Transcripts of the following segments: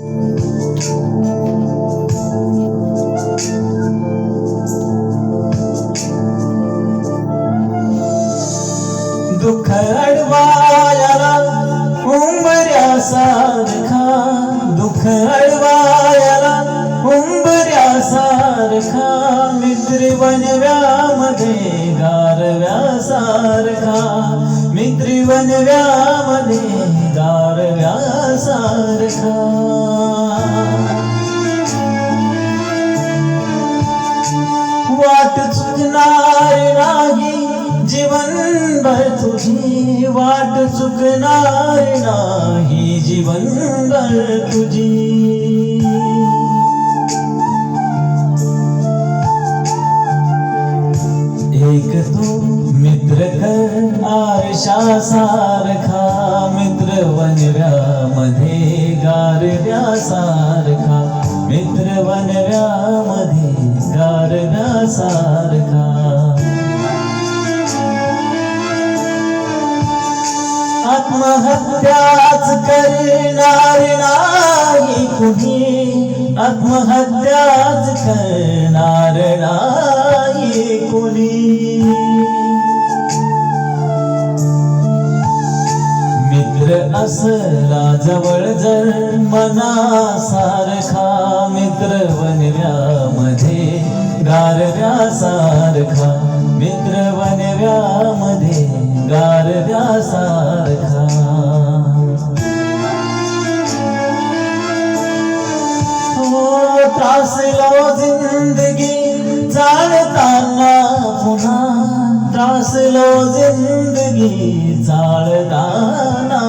दुःख अडवायाला उंबऱ्यासारखा दुःख अडवायाला उंबऱ्यासारखा मित्री बनव्यामध्ये गारव्यासारखा मित्री बनव्यामध्ये गारव्यासारखा सारखा. चुकणार नाही जीवनभर तुझी वाट चुकणार नाही जीवनभर तुझी. एक तू मित्र कर आरशा सारखा मित्र गार्या सारखा मित्र वनव्या सारखा. आत्महत्याच करणार नाही कुणी. आत्महत्याच करणार नाही कुणी. मित्र असला जवळ जर मनासारखा मित्र बनव्या गारव्यासारखा मित्र बनव्यामध्ये गारव्यासारखा हो त्रासलो हो जिंदगी चालताना पुन्हा. त्रासलो हो जिंदगी चालताना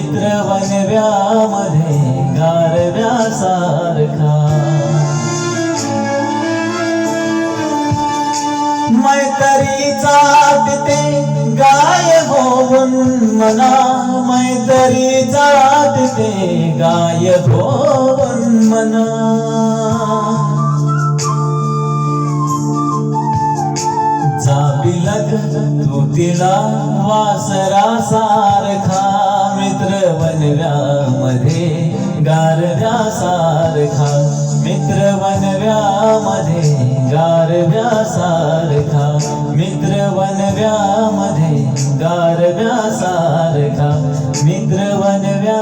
मित्र गार गारव्यासारखा. मैत्रीचा तिथे गाय होऊन मना. मैत्रीचा तिथे गाय होऊन मना. जाबिलक तू तिला वासरा सारखा वनव्यामध्ये गारव्यासारखा मित्र वनव्यामध्ये गारव्यासारखा मित्र वनव्या